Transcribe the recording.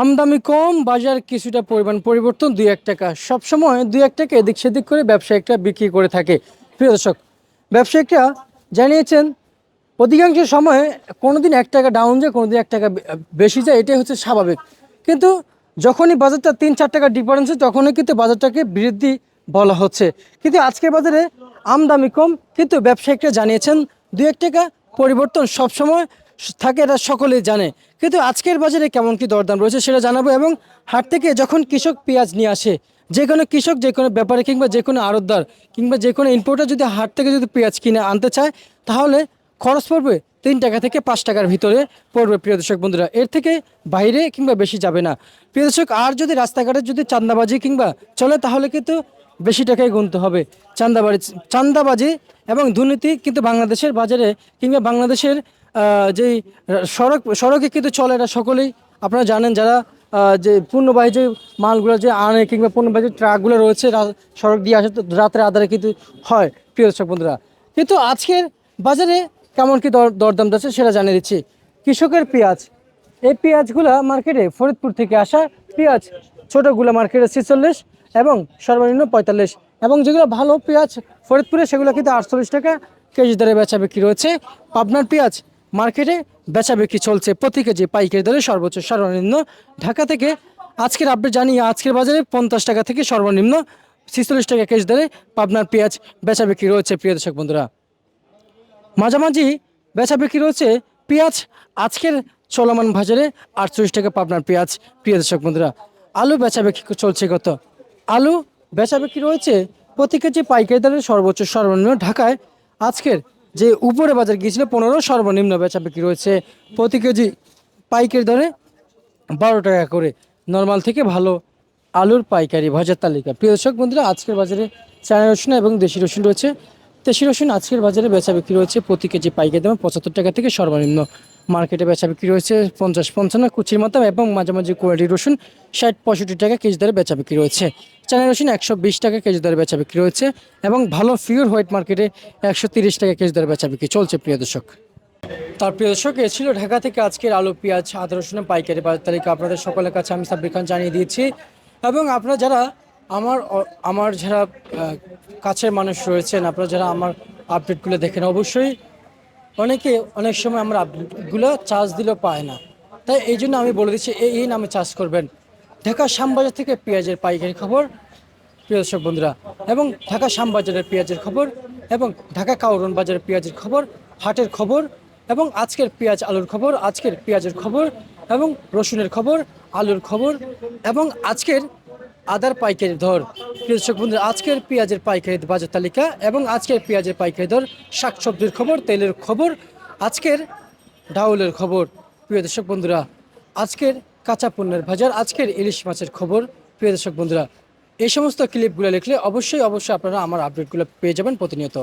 আমদামি কম, বাজার কিছুটা পরিমাণ পরিবর্তন, দুই এক টাকা। সবসময় দুই এক টাকা এদিক সেদিক করে ব্যবসায়িকরা বিক্রি করে থাকে। প্রিয় দর্শক, ব্যবসায়িকরা জানিয়েছেন, অধিকাংশ সময়ে কোনোদিন এক টাকা ডাউন যায়, কোনোদিন এক টাকা বেশি যায়, এটাই হচ্ছে স্বাভাবিক। কিন্তু যখনই বাজারটা তিন চার টাকা ডিফারেন্স হয়, তখনই কিন্তু বাজারটাকে বৃদ্ধি বলা হচ্ছে। কিন্তু আজকের বাজারে আমদামি কম, কিন্তু ব্যবসায়িকরা জানিয়েছেন, দুই এক টাকা পরিবর্তন সবসময় থাকে এটা সকলেই জানে। কিন্তু আজকের বাজারে কেমন কি দরদাম রয়েছে সেটা জানাব এবং হাট থেকে যখন কৃষক পেঁয়াজ নিয়ে আসে, যে কোনো কৃষক, যে কোনো ব্যাপারে কিংবা যে কোনো আড়তদার কিংবা যে কোনো ইম্পোর্টার যদি হাট থেকে যদি পেঁয়াজ কিনে আনতে চায়, তাহলে খরচ পড়বে তিন টাকা থেকে পাঁচ টাকার ভিতরে পড়বে প্রিয় দর্শক বন্ধুরা। এর থেকে বাইরে কিংবা বেশি যাবে না। প্রিয় দর্শক, আর যদি রাস্তাঘাটে যদি চান্দাবাজি কিংবা চলে, তাহলে কিন্তু বেশি টাকায় গুনতে হবে। চান্দাবাজি চান্দাবাজি এবং দুর্নীতি কিন্তু বাংলাদেশের বাজারে কিংবা বাংলাদেশের যেই সড়ক, সড়কে কিন্তু চলে এটা সকলেই। আপনারা জানেন যারা যে পূর্ণবাহী যে মালগুলো যে আনে কিংবা পূর্ণবাহী যে ট্রাকগুলো রয়েছে সড়ক দিয়ে আসে, তো রাতের আধারে কিন্তু হয়, প্রিয় দর্শক বন্ধুরা। কিন্তু আজকের বাজারে কেমন কি দর, দরদাম যাচ্ছে সেটা জানিয়ে দিচ্ছি। কৃষকের পেঁয়াজ। এই পেঁয়াজগুলা মার্কেটে ফরিদপুর থেকে আসা পেঁয়াজ, ছোটোগুলো মার্কেটে ছেচল্লিশ এবং সর্বনিম্ন পঁয়তাল্লিশ। এবং যেগুলো ভালো পেঁয়াজ ফরিদপুরে, সেগুলো কিন্তু আটচল্লিশ টাকা কেজি দরে বেচা বিক্রি রয়েছে। পাবনার পেঁয়াজ মার্কেটে বেচা বিক্রি চলছে। প্রতি কেজি পাইকারি দরে সর্বোচ্চ সর্বনিম্ন ঢাকা থেকে আজকের আপডেট জানিয়ে আজকের বাজারে পঞ্চাশ টাকা থেকে সর্বনিম্ন ছিচল্লিশ টাকা কেজি দরে পাবনার পেঁয়াজ বেচা বিক্রি রয়েছে। প্রিয় দর্শক বন্ধুরা, মাঝামাঝি বেচা বিক্রি রয়েছে পেঁয়াজ। আজকের চলমান বাজারে আটচল্লিশ টাকা পাবনার পেঁয়াজ। প্রিয় দর্শক বন্ধুরা, আলু বেচা বিক্রি চলছে কত? আলু বেচা বিক্রি রয়েছে প্রতি কেজি পাইকারি দরে সর্বোচ্চ সর্বনিম্ন ঢাকায় আজকের যে উপরে বাজার গিয়েছিল পনেরো, সর্বনিম্ন বেচা বিক্রি রয়েছে প্রতি কেজি পাইকারি দরে বারো টাকা করে। নর্মাল থেকে ভালো আলুর পাইকারি, ভাজার তালিকা। প্রিয় দর্শক বন্ধুরা, আজকের বাজারে চায়না রসুন এবং দেশি রসুন রয়েছে। দেশি রসুন আজকের বাজারে বেচা বিক্রি রয়েছে প্রতি কেজি পাইকারি দাম পঁচাত্তর টাকা থেকে সর্বনিম্ন। মার্কেটে বেচা বিক্রি রয়েছে পঞ্চাশ পঞ্চান্ন কুচির মাত্রা এবং মাঝামাঝি কোয়ালিটি রসুন ষাট পঁয়ষট্টি টাকা কেজি দরে বেচা বিক্রি রয়েছে। চায়না রসুন একশো বিশ টাকা কেজি দরে বেচা বিক্রি রয়েছে এবং ভালো ফিওর হোয়াইট মার্কেটে একশো তিরিশ টাকা কেজি দরে বেচা বিক্রি চলছে প্রিয় দর্শক। তার প্রিয় দর্শক, এ ছিল ঢাকা থেকে আজকের আলু, পেঁয়াজ, আদা রসুনের পাইকারি বাজার তালিকা। আপনাদের সকলের কাছে আমি সাব্বির খান জানিয়ে দিয়েছি। এবং আপনারা যারা আমার আমার যারা কাছের মানুষ রয়েছেন, আপনারা যারা আমার আপডেটগুলো দেখেন, অবশ্যই অনেকে, অনেক সময় আমার আপডেটগুলো চার্জ দিলেও পায় না। তাই এই জন্য আমি বলে দিচ্ছি, এই এই নামে চার্জ করবেন। ঢাকা শ্যামবাজার থেকে পেঁয়াজের পাইকারি খবর, প্রিয় দর্শক বন্ধুরা, এবং ঢাকা শ্যামবাজারের পেঁয়াজের খবর, এবং ঢাকা কাউরন বাজারের পেঁয়াজের খবর, হাটের খবর, এবং আজকের পেঁয়াজ আলুর খবর, আজকের পেঁয়াজের খবর, এবং রসুনের খবর, আলুর খবর, এবং আজকের আদার পাইকারি দর। কৃষক বন্ধু আজকের পেঁয়াজের পাইকারি বাজার তালিকা এবং আজকের পেঁয়াজের পাইকারি দর শাকসবজির খবর, তেলের খবর, আজকের ডাউলের খবর। প্রিয় দর্শক বন্ধুরা, আজকের কাঁচা পণ্যের বাজার, আজকের ইলিশ মাছের খবর। প্রিয় দর্শক বন্ধুরা, এই সমস্ত ক্লিপগুলো লিখলে অবশ্যই অবশ্যই আপনারা আমার আপডেটগুলো পেয়ে যাবেন প্রতিনিয়ত।